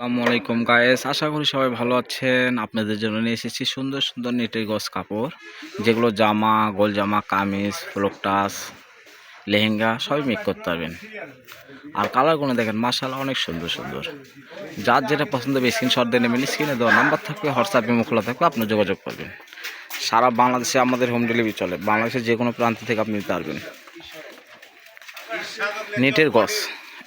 আসসালামু আলাইকুম গায়েস আশা করি সবাই ভালো আছেন। আপনাদের জন্য নিয়ে এসেছি সুন্দর সুন্দর নেটের গস কাপড়। যেগুলো জামা, গোল জামা, কামিজ ফ্লোকটাস লেহেঙ্গা সবই মেক করতে পারবেন। আর কালারগুলো দেখেন মাসালা অনেক সুন্দর সুন্দর। যার যেটা পছন্দ হবে স্ক্রিনশট দিয়ে নেবেন স্ক্রিনে দেওয়া নাম্বার থাকবে হোয়াটসঅ্যাপ খোলা থাকবে আপনি যোগাযোগ করবেন। সারা বাংলাদেশে আমাদের হোম ডেলিভারি চলে। বাংলাদেশের যে কোনো প্রান্ত থেকে আপনি নিতে পারবেন। নেটের গস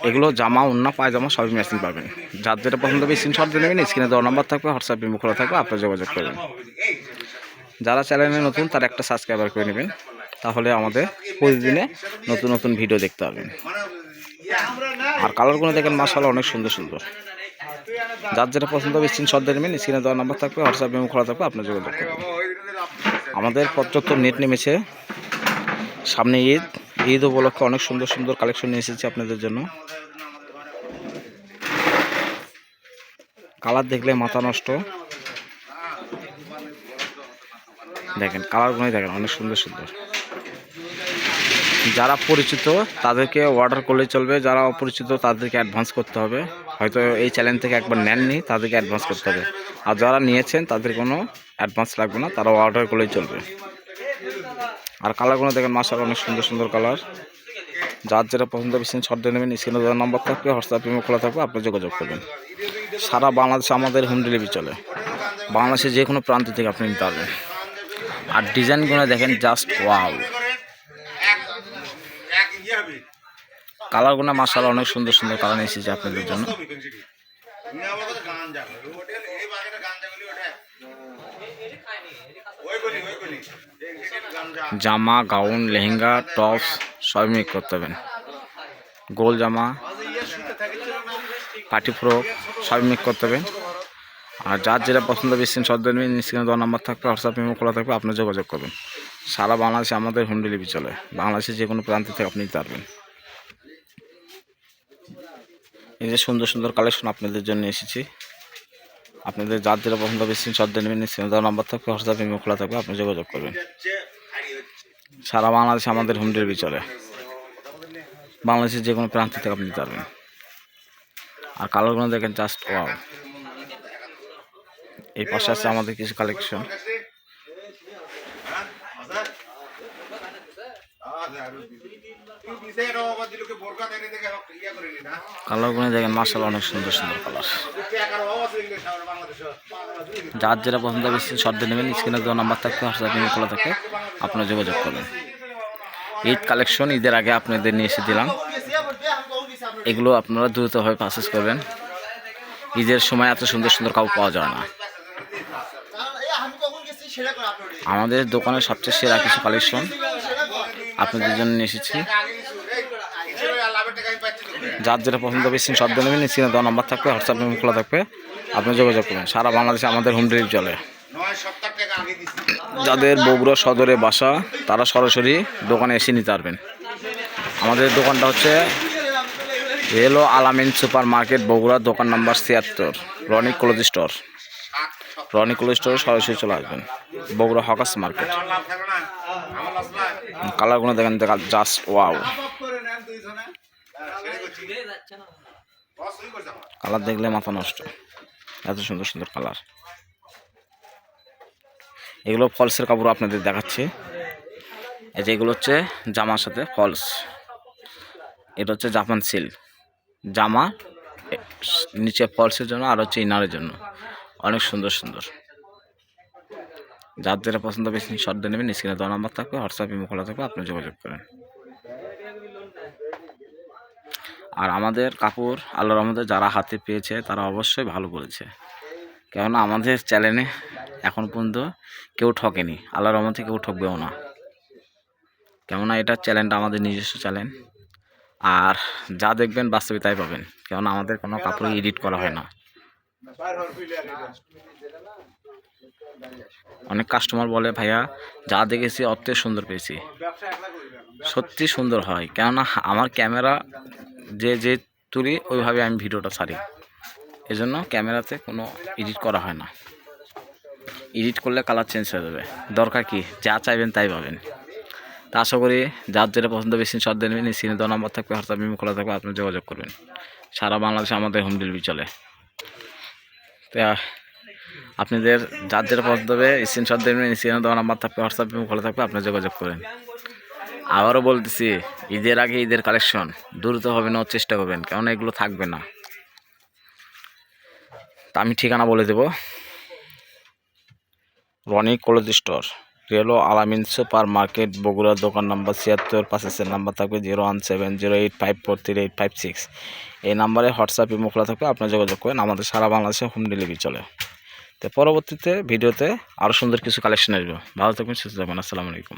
এগুলো জামা উন্না পায়জামা সবই মেশিন পাবেন। যার যেটা পছন্দ হবে স্ক্রিনশট দিয়ে নেবেন স্ক্রিনে দেওয়া নাম্বার থাকবে হোয়াটসঅ্যাপ মেমো খোলা থাকবে, আপনার যোগাযোগ করবেন। যারা চ্যানেলে নতুন, তারা একটা সাবস্ক্রাইবার করে নেবেন। তাহলে আমাদের প্রতিদিনে নতুন নতুন ভিডিও দেখতে পাবেন। আর কালারগুলো দেখেন মাসালা অনেক সুন্দর সুন্দর। যার যেটা পছন্দ হবে স্ক্রিনশট দিয়ে নেবেন স্ক্রিনে দেওয়া নাম্বার থাকবে হোয়াটসঅ্যাপ মেমো খোলা থাকবে, আপনার যোগাযোগ করবেন। আমাদের পর্যাপ্ত নেট নেমেছে সামনে ঈদ। ঈদ উপলক্ষে অনেক সুন্দর সুন্দর কালেকশন নিয়ে এসেছি আপনাদের জন্য। কালার দেখলে মাথা নষ্ট। দেখেন, কালারগুলোই দেখেন, অনেক সুন্দর সুন্দর। যারা পরিচিত, তাদেরকে অর্ডার করলে চলবে। যারা অপরিচিত, তাদেরকে অ্যাডভান্স করতে হবে। হয়তো এই চ্যানেল থেকে একবার নেননি, তাদেরকে অ্যাডভান্স করতে হবে। আর যারা নিয়েছেন, তাদের কোনো অ্যাডভান্স লাগবে না তারা অর্ডার করলেই চলবে। আর কালারগুলো দেখেন মাসাল অনেক সুন্দর সুন্দর কালার। যার যেটা পছন্দ হবে শর্ট নেবেন, স্ক্রিনে দেওয়ার নম্বর থাকবে, হোয়াটসঅ্যাপ, ইমো খোলা থাকবে, আপনি যোগাযোগ করবেন। সারা বাংলাদেশে, আমাদের হোম ডেলিভারি চলে। বাংলাদেশের যে কোনো প্রান্ত থেকে আপনি নিতে পারবেন। আর ডিজাইনগুলো দেখেন জাস্ট ওয়াও কালারগুলো মাসাল অনেক সুন্দর সুন্দর কালার এসেছে আপনাদের জন্য। জামা, গাউন, লেহেঙ্গা, টপস সব মেক করতে হবেন গোল জামা পার্টি ফ্রক সব মেক করতে হবেন আর যার যেটা পছন্দ বেশি শট দেবেন স্ক্রিনে দেওয়ার নাম্বার থাকবে হোয়াটসঅ্যাপ মেমো খোলা থাকবে, আপনি যোগাযোগ করবেন। সারা বাংলাদেশে আমাদের হোম ডেলিভারি চলে। বাংলাদেশের যে কোনো প্রান্ত থেকে আপনি নিতে পারবেন। এই যে সুন্দর সুন্দর কালেকশন আপনাদের জন্য এসেছি। আপনাদের যার যেটা পছন্দ হবে স্ক্রিন শট দেবেন স্ক্রিনে দেওয়ার নাম্বার থাকবে হোয়াটসঅ্যাপ মেমো খোলা থাকবে, আপনি যোগাযোগ করবেন। সারা বাংলাদেশে আমাদের হোম ডেলিভারি চলে। বাংলাদেশের যে কোনো প্রান্ত থেকে আপনি নিতে পারবেন। আর কালারগুলো দেখেন জাস্ট ওয়াও এই পাশে আছে আমাদের কিছু কালেকশন কালারগুলো দেখেন মার্শাল অনেক সুন্দর সুন্দর কালার যার যেটা পছন্দ হবে শর্ট নেবেন স্ক্রিনে দেওয়া নাম্বার থাকবে হোয়াটসঅ্যাপ খোলা থাকে আপনারা যোগাযোগ করবেন ঈদ কালেকশন ঈদের আগে আপনাদের নিয়ে এসে দিলাম। এগুলো আপনারা দ্রুতভাবে পারচেস করবেন। ঈদের সময় এত সুন্দর সুন্দর কাপড় পাওয়া যায় না। আমাদের দোকানের সবচেয়ে সেরা কিছু কালেকশন আপনাদের জন্য নিয়ে এসেছি। যার যেটা পছন্দ হবে স্ক্রিন শব্দ নেবেন, স্ক্রিনে দেওয়া নাম্বার থাকবে, হোয়াটসঅ্যাপ মেমো খোলা থাকবে। আপনি যোগাযোগ করবেন সারা বাংলাদেশে আমাদের হোম ডেলিভারি চলে। যাদের বগুড়া সদরে বাসা, তারা সরাসরি দোকানে এসে নিতে পারবেন। আমাদের দোকানটা হচ্ছে রেলো আলামিন সুপার মার্কেট বগুড়া, দোকান নাম্বার ছিয়াত্তর Roni close store. Roni close স্টোরে সরাসরি চলে আসবেন। Bogura hawkers market. কালারগুলো দেখেন, দেখা জাস্ট ওয়াও কালার দেখলে মাথা নষ্ট। এত সুন্দর সুন্দর কালার। এগুলো ফলসের কাপড় আপনাদের দেখাচ্ছি। এই যে এগুলো হচ্ছে জামার সাথে ফলস। এটা হচ্ছে জাপান সিল্ক। জামা নিচে ফলসের জন্য আর হচ্ছে ইনারের জন্য। অনেক সুন্দর সুন্দর। যার যেটা পছন্দ হবে শর্ট নেবেন স্ক্রিনে দেওয়া নাম্বার থাকবে হোয়াটসঅ্যাপ ইমো খোলা থাকবে, আপনি যোগাযোগ করেন। আর আমাদের কাপড় আল্লাহর আমাদের যারা হাতে পেয়েছে, তারা অবশ্যই ভালো করেছে। কেননা আমাদের চ্যানেলে এখন পর্যন্ত কেউ ঠকেনি। আল্লাহর রহমতে কেউ ঠকবেও না। কেননা এটা চ্যানেলটা আমাদের নিজস্ব চ্যানেল আর যা দেখবেন বাস্তবে তাই পাবেন। কেননা আমাদের কোনো কাপড় এডিট করা হয় না। অনেক কাস্টমার বলে, ভাইয়া, যা দেখেছি অত সুন্দর পেয়েছি। সত্যি সুন্দর হয়। কেননা আমার ক্যামেরা যে যে তুলি, ওইভাবে আমি ভিডিওটা ছাড়ি। এজন্য ক্যামেরাতে কোনো এডিট করা হয় না। এডিট করলে কালার চেঞ্জ হয়ে যাবে। দরকার কি? যা চাইবেন তাই পাবেন। তা আশা করি যার যেটা পছন্দ বেশি শর্ট দেবেন স্ক্রিনে দেওয়া নাম্বার থাকবে হোয়াটসঅ্যাপ ইমেল খোলা থাকবে, আপনি যোগাযোগ করবেন। সারা বাংলাদেশে আমাদের হোম ডেলিভারি চলে। তা আপনাদের যার যেটা পছন্দ হবে স্ক্রিনশট দেবেন স্ক্রিনে দেওয়া নাম্বার থাকবে হোয়াটসঅ্যাপ খোলা থাকবে, আপনি যোগাযোগ করেন। আবারও বলতেছি, ঈদের আগে ঈদের কালেকশন দ্রুত হবে, নেওয়ার চেষ্টা করবেন, কেননা এগুলো থাকবে না। তা আমি ঠিকানা বলে দেব। রনি কলেজ স্টোর রেলো আলামিন সুপার মার্কেট বগুড়ার দোকান নাম্বার ছিয়াত্তর পাঁচের নাম্বার থাকবে zero one seven zero eight five four three eight five six এই নাম্বারে হোয়াটসঅ্যাপে মোকলা থাকবে আপনার যোগাযোগ করেন আমাদের সারা বাংলাদেশে হোম ডেলিভারি চলে তো পরবর্তীতে ভিডিওতে আরও সুন্দর কিছু কালেকশন আসবে। ভালো থাকবেন সুস্থ থাকবেন। আসসালামু আলাইকুম।